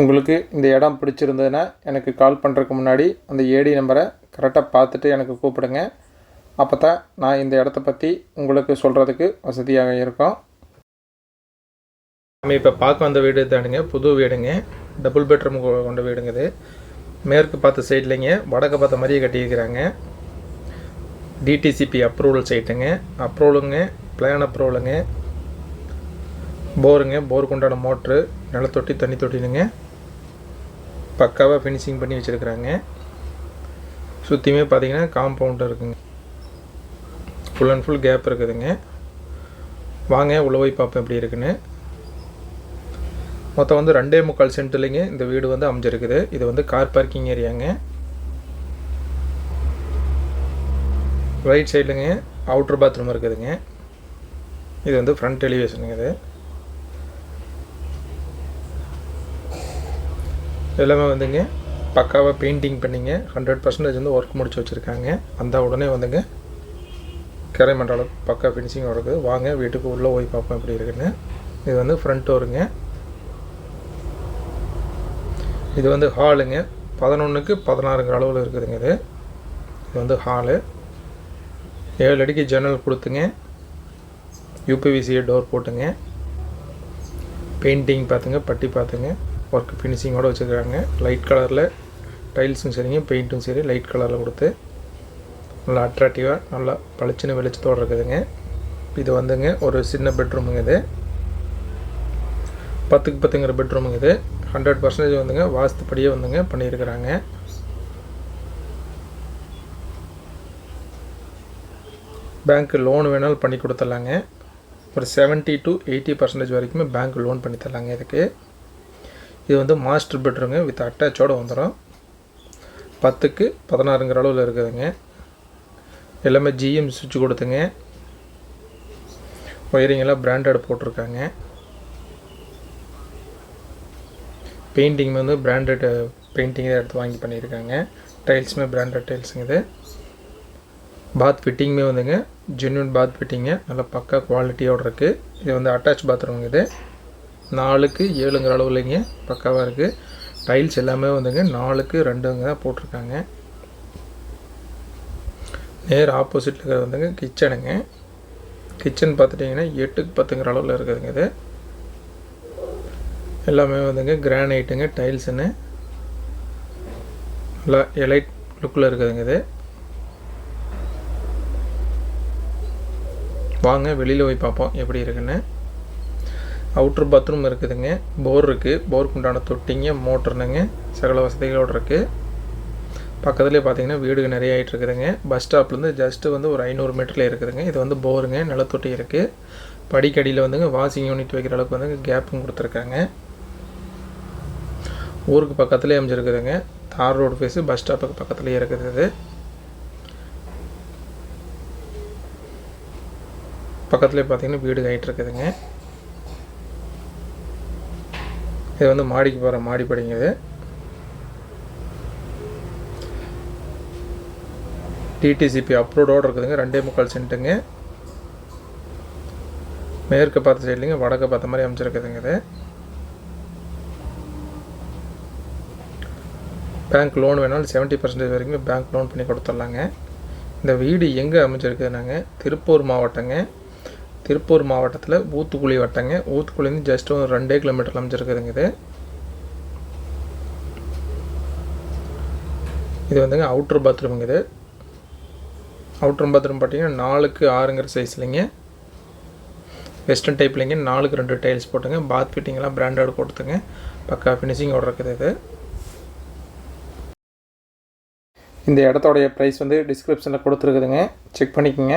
உங்களுக்கு இந்த இடம் பிடிச்சிருந்ததுன்னா எனக்கு கால் பண்ணுறதுக்கு முன்னாடி அந்த ஏடி நம்பரை கரெக்டாக பார்த்துட்டு எனக்கு கூப்பிடுங்க. அப்போ தான் நான் இந்த இடத்த பற்றி உங்களுக்கு சொல்கிறதுக்கு வசதியாக இருக்கும். நம்ம இப்போ பார்க்க வந்த வீடு தானுங்க புது வீடுங்க. டபுள் பெட்ரூம் கொண்ட வீடுங்க இது மேற்கு பார்த்த சைட்லேங்க வடக்கு பார்த்த மாதிரியே கட்டியிருக்கிறாங்க. டிடிசிபி அப்ரூவல் சைட்டுங்க அப்ரூவலுங்க பிளான் அப்ரூவலுங்க போருங்க போருக்கு உண்டான மோட்ரு நிலத்தொட்டி தண்ணி தொட்டினுங்க. பக்காவாக ஃபினிஷிங் பண்ணி வச்சுருக்குறாங்க. சுற்றியுமே பார்த்தீங்கன்னா காம்பவுண்ட் இருக்குங்க. ஃபுல் அண்ட் ஃபுல் கேப் இருக்குதுங்க. வாங்க உள்ள போய் பார்ப்போம் எப்படி இருக்குன்னு. மொத்தம் வந்து ரெண்டே முக்கால் சென்ட்லேங்க இந்த வீடு வந்து அமைஞ்சிருக்குது. இது வந்து கார் பார்க்கிங் ஏரியாங்க ரைட் சைடுலங்க அவுட்ரு பாத்ரூம் இருக்குதுங்க. இது வந்து ஃப்ரண்ட் எலிவேஷனுங்க இது. எல்லாமே வந்துங்க பக்காவாக பெயிண்டிங் பண்ணிங்க. ஹண்ட்ரட் பர்சன்டேஜ் வந்து ஒர்க் முடிச்சு வச்சுருக்காங்க. வந்த உடனே வந்துங்க கரை மண்டலம் பக்கா ஃபினிஷிங் வருது வாங்க வீட்டுக்கு உள்ளே போய் பார்ப்போம் எப்படி இருக்குன்னு. இது வந்து ஃப்ரண்ட் டோருங்க இது வந்து ஹாலுங்க பதினொன்றுக்கு பதினாறுங்கிற அளவில் இருக்குதுங்க இது. இது வந்து ஹாலு ஏழு அடிக்கு ஜன்னல் கொடுத்துங்க. யூபிவிசிஏ டோர் போட்டுங்க. பெயிண்டிங் பார்த்துங்க பட்டி பார்த்துங்க. ஒர்க் ஃபினிஷிங்கோடு வச்சுருக்காங்க. லைட் கலரில் டைல்ஸும் சரிங்க பெயிண்ட்டும் சரி லைட் கலரில் கொடுத்து நல்லா அட்ராக்டிவாக நல்லா பளிச்சுன்னு வெளிச்சத்தோடு இருக்குதுங்க. இது வந்துங்க ஒரு சின்ன பெட்ரூமுங்க இது. பத்துக்கு பத்துங்கிற பெட்ரூமுங்க இது. ஹண்ட்ரட் பர்சன்டேஜ் வந்துங்க வாஸ்துப்படியே வந்துங்க பண்ணியிருக்கிறாங்க. பேங்க் லோன் வேணாலும் பண்ணி கொடுத்துட்லாங்க. ஒரு செவன்ட்டி டு எயிட்டி பர்சன்டேஜ் வரைக்குமே பேங்க் லோன் பண்ணி தரலாங்க இதுக்கு. இது வந்து மாஸ்டர் பெட்ரூமு வித் அட்டாச்சோடு வந்துடும் பத்துக்கு பதினாறுங்கிற அளவில் இருக்குதுங்க. எல்லாமே ஜிஎம் சுவிட்ச் கொடுத்துங்க. ஒயரிங் எல்லாம் பிராண்டட் போட்டிருக்காங்க. பெயிண்டிங் வந்து பிராண்டட் பெயிண்டிங் தான் எடுத்து வாங்கி பண்ணியிருக்காங்க. டைல்ஸுமே பிராண்டட் டைல்ஸுங்க இது. பாத் ஃபிட்டிங்குமே வந்துங்க. ஜென்யூன் பாத் ஃபிட்டிங்க நல்லா பக்கா குவாலிட்டியோடு இருக்குது இது வந்து அட்டாச் பாத்ரூம் இது. நாலுக்கு ஏழுங்கிற அளவுலைங்க பக்காவாக இருக்குது டைல்ஸ் எல்லாமே வந்துங்க நாலுக்கு ரெண்டுங்க தான் போட்டிருக்காங்க. நேர் ஆப்போசிட்டில் இருக்கிறது வந்துங்க கிச்சனுங்க கிச்சன் பார்த்துட்டிங்கன்னா எட்டுக்கு பத்துங்கிற அளவில் இருக்குதுங்க இது. எல்லாமே வந்துங்க கிரானைட்டுங்க டைல்ஸுன்னு நல்லா எலைட் லுக்கில் இருக்குதுங்க இது. வாங்க வெளியில் போய் பார்ப்போம் எப்படி இருக்குன்னு. அவுட்ரு பாத்ரூம் இருக்குதுங்க. போர் இருக்குது போருக்கு உண்டான தொட்டிங்க மோட்டருனுங்க சகல வசதிகளோடு இருக்குது பக்கத்துலேயே பார்த்தீங்கன்னா வீடு நிறைய ஆகிட்டு இருக்குதுங்க. பஸ் ஸ்டாப்லேருந்து ஜஸ்ட்டு வந்து ஒரு ஐநூறு மீட்டரில் இருக்குதுங்க. இது வந்து போருங்க நிலத்தொட்டி இருக்குது படிக்கடியில் வந்துங்க வாஷிங் யூனிட் வைக்கிற அளவுக்கு வந்துங்க கேப்பும் கொடுத்துருக்காங்க. ஊருக்கு பக்கத்துலேயே அமைஞ்சிருக்குதுங்க. தார் ரோடு ஃபேஸு பஸ் ஸ்டாப்புக்கு பக்கத்துலேயே இருக்குது இது. பக்கத்துலேயே பார்த்தீங்கன்னா வீடு ஆகிட்டு இருக்குதுங்க. இது வந்து மாடிக்கு போகிற மாடிப்படிங்க இது. டிடிசிபி அப்ரூவ்டோடு இருக்குதுங்க ரெண்டே முக்கால் சென்ட்டுங்க. மேற்கு பார்த்த சைட்லிங்க வடக்கு பார்த்த மாதிரி அமைச்சிருக்குதுங்க இது. பேங்க் லோன் வேணாலும் செவன்ட்டி பர்சன்டேஜ் வரைக்கும் பேங்க் லோன் பண்ணி கொடுத்துட்லாங்க. இந்த வீடு எங்கே அமைச்சிருக்குதுனாங்க திருப்பூர் மாவட்டங்க. திருப்பூர் மாவட்டத்தில் ஊத்துக்குழி வட்டங்க. ஊத்துக்குழிந்து ஜஸ்ட் ஒரு ரெண்டே கிலோமீட்டர் அமைச்சிருக்குதுங்க இது. இது வந்துங்க அவுட்ரு பாத்ரூமுங்க இது. அவுட்ரு பாத்ரூம் பார்த்தீங்கன்னா நாலுக்கு ஆறுங்கிற சைஸ்லிங்க வெஸ்டர்ன் டைப்லிங்க நாலுக்கு ரெண்டு டைல்ஸ் போட்டுங்க. பாத் ஃபிட்டிங்லாம் பிராண்டட் கொடுத்துங்க. பக்கா ஃபினிஷிங்கோட இருக்குது இது. இந்த இடத்தோடைய ப்ரைஸ் வந்து டிஸ்கிரிப்ஷனில் கொடுத்துருக்குதுங்க. செக் பண்ணிக்கோங்க.